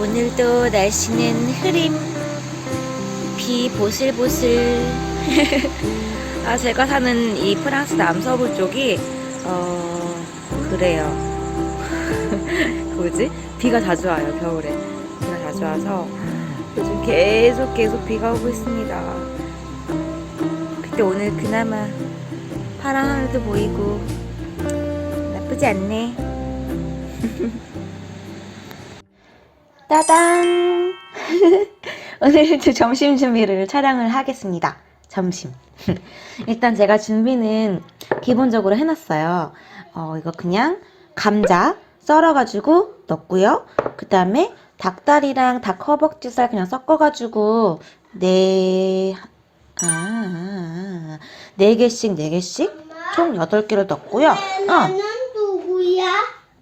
오늘도 날씨는 흐림, 비 보슬보슬. 아, 제가 사는 이 프랑스 남서부 쪽이, 어, 그래요. 뭐지? 비가 자주 와요, 겨울에. 비가 자주 와서 요즘 계속 계속 비가 오고 있습니다. 근데 오늘 그나마 파란 하늘도 보이고, 나쁘지 않네. 따단! 오늘도 점심 준비를 촬영을 하겠습니다. 점심. 일단 제가 준비는 기본적으로 해놨어요. 어, 이거 그냥 감자 썰어가지고 넣고요. 그 다음에 닭다리랑 닭 허벅지살 그냥 섞어가지고 네, 아, 아, 네 개씩 네 개씩 총 8개를 넣고요. 어?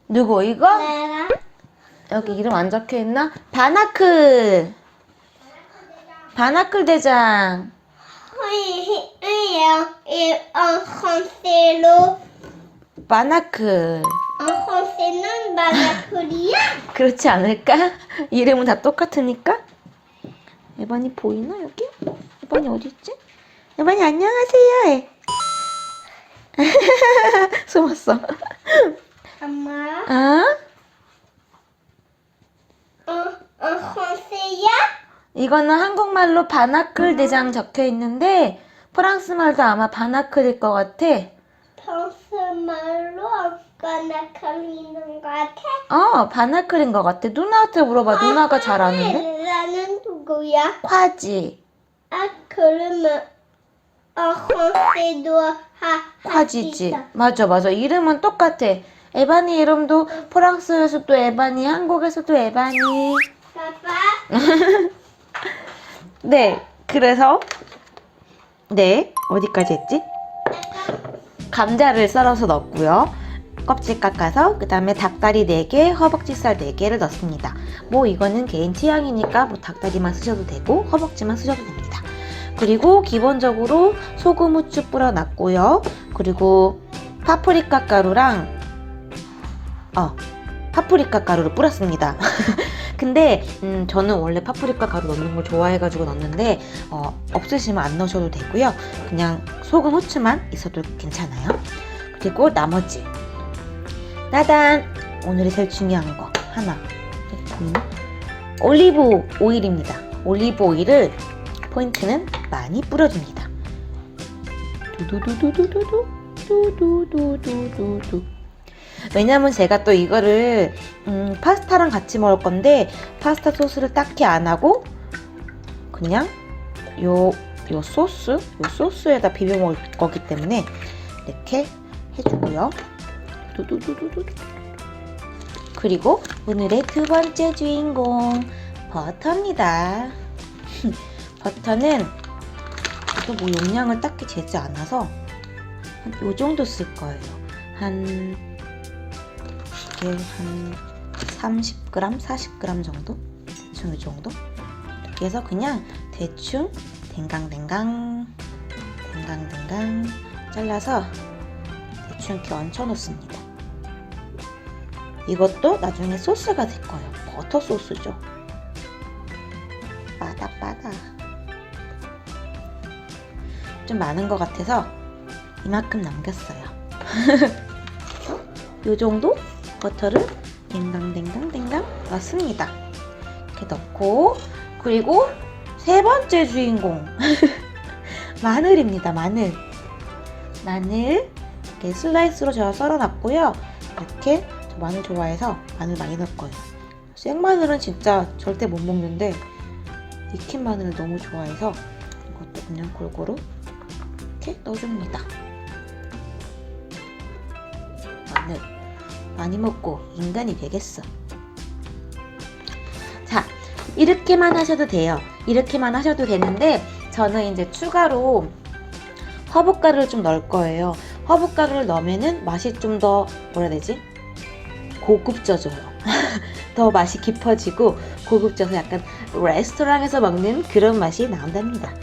누구 이거? 내가 여기 이름 안 적혀 있나? 바나클. 바나클 대장. Français, 바나클. en français, 바나클이야? 그렇지 않을까? 이름은 다 똑같으니까. 에반이 보이나 여기? 에반이 어디 있지? 에반이 안녕하세요. 해. 숨었어. 엄마, 아? en, en français야? 이거는 한국말로 바나클 대장 적혀 있는데 프랑스 말도 아마 바나클일 것 같아. 평소말로 바나클이는 것 같아? 어, 바나클인 것 같아. 누나한테 물어봐. 누나가 잘 아는데. 나는 누구야? 콰지. 아, 그러면 en français도 하, 콰지지. 있어. 맞아, 맞아. 이름은 똑같아. 에바니 이름도 프랑스에서도 에바니, 한국에서도 에바니. 아빠, 네, 그래서 네, 어디까지 했지? 감자를 썰어서 넣고요. 껍질 깎아서 그 다음에 닭다리 4개, 허벅지살 4개를 넣습니다. 뭐 이거는 개인 취향이니까 뭐 닭다리만 쓰셔도 되고 허벅지만 쓰셔도 됩니다. 그리고 기본적으로 소금 후추 뿌려 놨고요. 그리고 파프리카 가루랑 어, 파프리카 가루를 뿌렸습니다. 근데 음, 저는 원래 파프리카 가루 넣는 걸 좋아해가지고 넣는데 어, 없으시면 안 넣으셔도 되고요. 그냥 소금 후추만 있어도 괜찮아요. 그리고 나머지 따단 오늘이 제일 중요한 거 하나 보이나? 올리브 오일입니다. 올리브 오일을 포인트는 많이 뿌려줍니다. 두두두두두두두 두두두두두두 왜냐면 제가 또 이거를 음, 파스타랑 같이 먹을 건데 파스타 소스를 딱히 안 하고 그냥 요, 요 소스, 요 소스에다 비벼 먹을 거기 때문에 이렇게 해주고요. 그리고 오늘의 두 번째 주인공 버터입니다. 버터는 또 뭐 용량을 딱히 재지 않아서 한 요 정도 쓸 거예요. 한 이게 한 30g, 40g 정도? 대충 이 정도? 이렇게 해서 그냥 대충 댕강댕강 댕강댕강 잘라서 대충 이렇게 얹혀 놓습니다. 이것도 나중에 소스가 될 거예요. 버터 소스죠. 빠다빠다. 좀 많은 것 같아서 이만큼 남겼어요. 요 정도 버터를 댕강댕강댕강 넣습니다. 이렇게 넣고 그리고 세 번째 주인공 마늘입니다. 마늘 마늘 이렇게 슬라이스로 제가 썰어놨고요. 이렇게 저 마늘 좋아해서 마늘 많이 넣을 거예요. 생마늘은 진짜 절대 못 먹는데 익힌 마늘을 너무 좋아해서 이것도 그냥 골고루 이렇게 넣어줍니다. 마늘 많이 먹고 인간이 되겠어. 자, 이렇게만 하셔도 돼요. 이렇게만 하셔도 되는데 저는 이제 추가로 허브가루를 좀 넣을 거예요. 허브가루를 넣으면은 맛이 좀 더 뭐라 해야 되지? 고급져져요. 더 맛이 깊어지고 고급져서 약간 레스토랑에서 먹는 그런 맛이 나온답니다.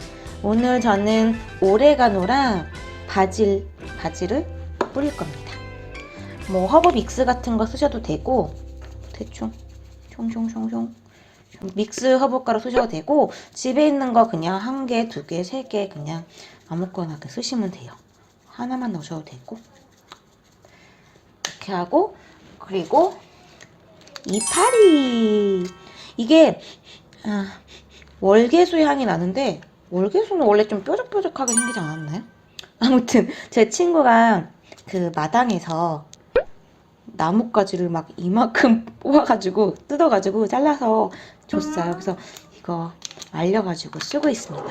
오늘 저는 오레가노랑 바질, 바질을 뿌릴 겁니다. 뭐 허브 믹스 같은 거 쓰셔도 되고 대충 총총총총 믹스 허브가루 쓰셔도 되고 집에 있는 거 그냥 한 개, 두 개, 세 개 그냥 아무거나 이렇게 쓰시면 돼요. 하나만 넣으셔도 되고 이렇게 하고 그리고 이파리 이게 아, 월계수 향이 나는데 월계수는 원래 좀 뾰족뾰족하게 생기지 않았나요? 아무튼 제 친구가 그 마당에서 나뭇가지를 막 이만큼 뽑아가지고 뜯어가지고 잘라서 줬어요. 그래서 이거 말려가지고 쓰고 있습니다.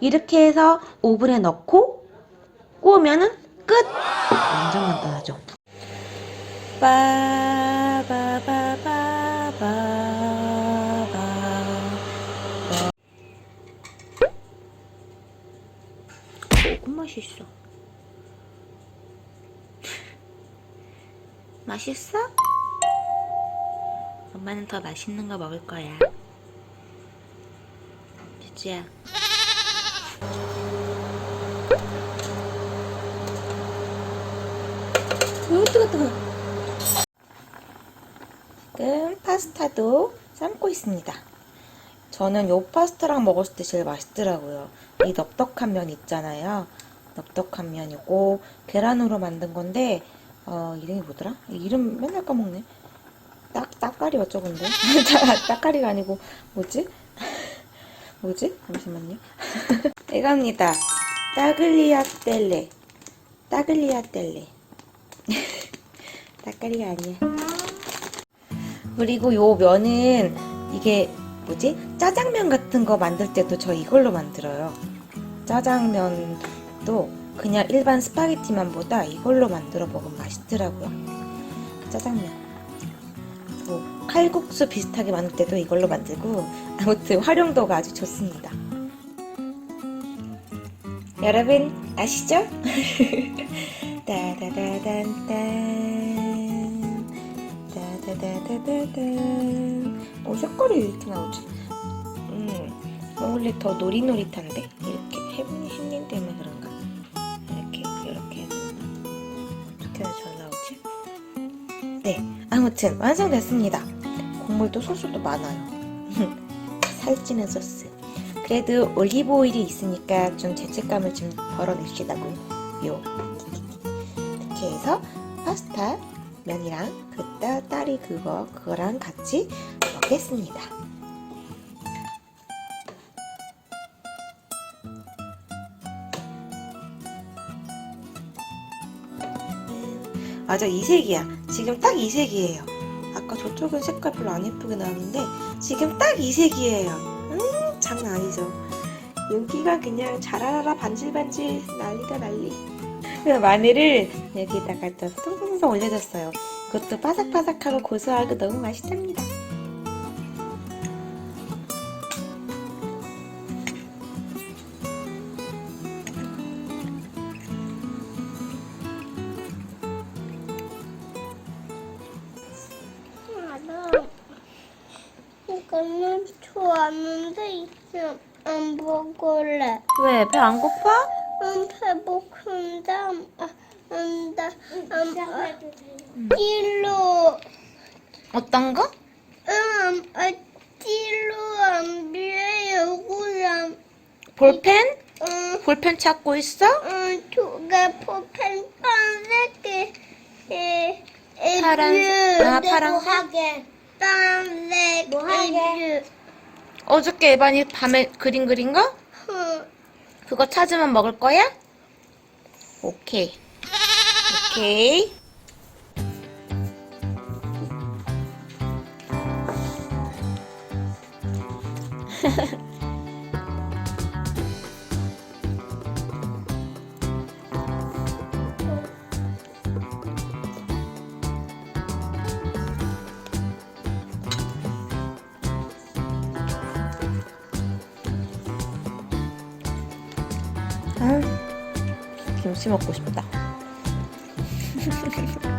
이렇게 해서 오븐에 넣고 구우면은 끝! 완전 간단하죠. 빠바바바바바 조금 맛있어. 맛있어? 엄마는 더 맛있는 거 먹을 거야. 주지야. 오, 뜨거, 뜨거. 지금 파스타도 삶고 있습니다. 저는 요 파스타랑 먹었을 때 제일 맛있더라고요. 이 넓적한 면 있잖아요. 넓적한 면 이고 계란으로 만든 건데 어, 이름이 뭐더라? 이름 맨날 까먹네. 딱, 딱가리 어쩌건데? 딱가리가 아니고, 뭐지? 뭐지? 잠시만요. 이겁니다. 따글리아 텔레. 따글리아 텔레. 딱가리가 아니야. 그리고 요 면은, 이게, 뭐지? 짜장면 같은 거 만들 때도 저 이걸로 만들어요. 짜장면도 그냥 일반 스파게티만보다 이걸로 만들어 먹으면 맛있더라고요. 짜장면. 뭐 칼국수 비슷하게 만들 때도 이걸로 만들고 아무튼 활용도가 아주 좋습니다. 여러분 아시죠? 따다다단딴 따다다다다단 어 색깔이 왜 이렇게 나오지? 음 원래 더 노릿노릿한데 이렇게 햇님 햇님 때문에 그런가? 아무튼 완성됐습니다. 국물도 소스도 많아요. 살찌는 소스. 그래도 올리브 오일이 있으니까 좀 죄책감을 좀 덜어냅시다고요. 요. 이렇게 해서 파스타 면이랑 그 따, 딸이 그거 그거랑 같이 먹겠습니다. 맞아 이 색이야. 지금 딱 이 색이에요. 아까 저쪽은 색깔 별로 안 예쁘게 나왔는데 지금 딱 이 색이에요. 음 장난 아니죠. 여기가 그냥 자라라라 반질반질 난리가 난리. 그래서 마늘을 여기다가 또 송송송 올려줬어요. 그것도 바삭바삭하고 고소하고 너무 맛있답니다. 이거는 좋아하는데 이제 안 먹을래. 왜? 배 안 고파? 안 배고픈데 안, 안, 안, 안, 찔로, 어떤 거? 음, 아, 찔로 안 비해요, 그냥, 볼펜? 음, 볼펜 찾고 있어? 음, 두개 포펜 파란색, 에, 에, 파란- 아, 파란색? 뭐 하게? 어저께 에반이 밤에 그림 그린 거? 그거 찾으면 먹을 거야? 오케이. 오케이. 아, 김치 먹고 싶다.